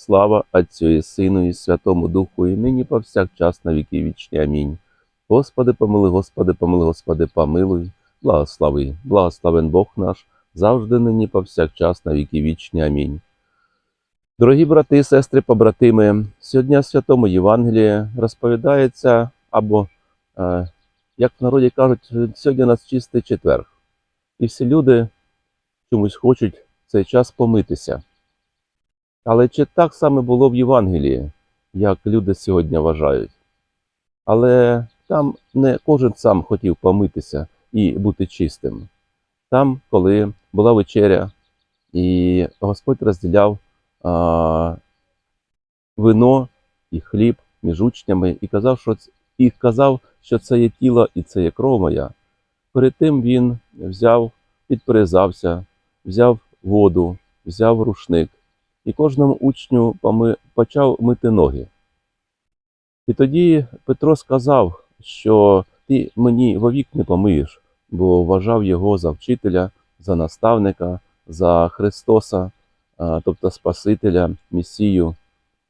Слава Отцю і Сину і Святому Духу, і нині повсякчас на віки вічні. Амінь. Господи, помилуй, Господи, помилуй, Господи, помилуй, благослови, благословен Бог наш, завжди нині повсякчас на віки вічні. Амінь. Дорогі брати сестри, побратими, сьогодні в Святому Євангелії розповідається, або, е, як в народі кажуть, сьогодні у нас чистий четвер. І всі люди чомусь хочуть в цей час помитися. Але чи так саме було в Євангелії, як люди сьогодні вважають? Але там не кожен сам хотів помитися і бути чистим. Там, коли була вечеря, і Господь розділяв а, вино і хліб між учнями і казав, що і казав, що це є тіло і це є кров моя. Перед тим він взяв, підперезався, взяв воду, взяв рушник і кожному учню почав мити ноги. І тоді Петро сказав, що ти мені вовік не помиєш, бо вважав його за вчителя, за наставника, за Христоса, тобто Спасителя, Месію,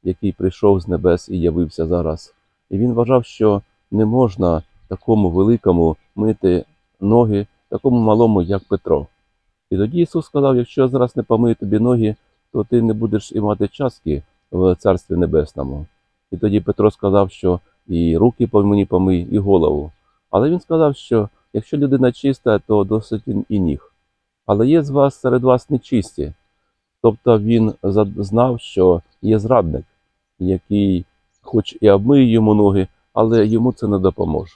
який прийшов з небес і явився зараз. І він вважав, що не можна такому великому мити ноги, такому малому, як Петро. І тоді Ісус сказав: якщо я зараз не помию тобі ноги, то ти не будеш і мати частки в Царстві Небесному. І тоді Петро сказав, що і руки мені помий, і голову. Але він сказав, що якщо людина чиста, то досить і ніг. Але є з вас серед вас нечисті. Тобто він знав, що є зрадник, який хоч і обмиє йому ноги, але йому це не допоможе.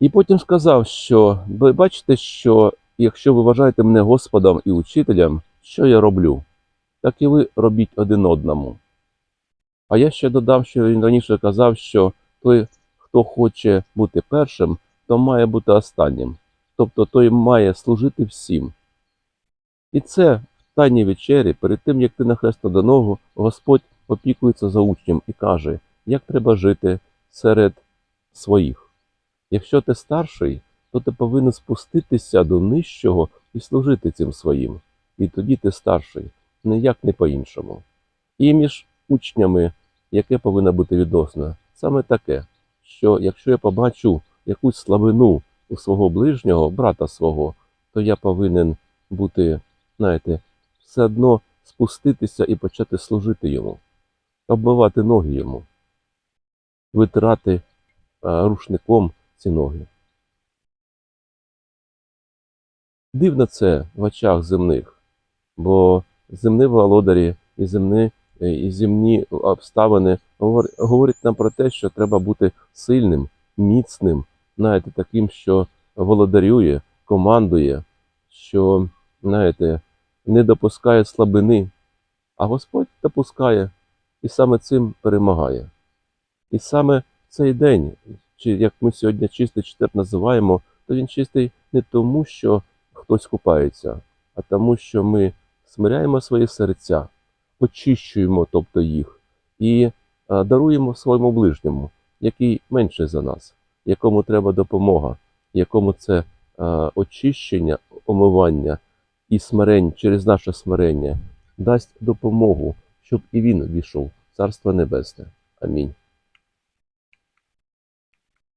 І потім сказав, що ви бачите, що якщо ви вважаєте мене Господом і учителем, що я роблю, так і ви робіть один одному. А я ще додам, що він раніше казав, що той, хто хоче бути першим, то має бути останнім. Тобто той має служити всім. І це в тайній вечері, перед тим, як ти на хресну дорогу, Господь опікується за учнем і каже, як треба жити серед своїх. Якщо ти старший, то ти повинен спуститися до нижчого і служити цим своїм. І тоді ти старший, ніяк не по-іншому. І між учнями, яке повинно бути відносно, саме таке, що якщо я побачу якусь слабину у свого ближнього, брата свого, то я повинен бути, знаєте, все одно спуститися і почати служити йому, обмивати ноги йому, витирати рушником ці ноги. Дивно це в очах земних, бо земні володарі і земні, е, і земні обставини говор- говорять нам про те, що треба бути сильним, міцним, знаєте, таким, що володарює, командує, що, знаєте, не допускає слабини, а Господь допускає і саме цим перемагає. І саме цей день, чи як ми сьогодні чистий четвер називаємо, то він чистий не тому, що хтось купається, а тому, що ми смиряємо свої серця, очищуємо, тобто їх, і даруємо своєму ближньому, який менше за нас, якому треба допомога, якому це очищення, омивання і смирень через наше смирення дасть допомогу, щоб і він війшов в Царство Небесне. Амінь.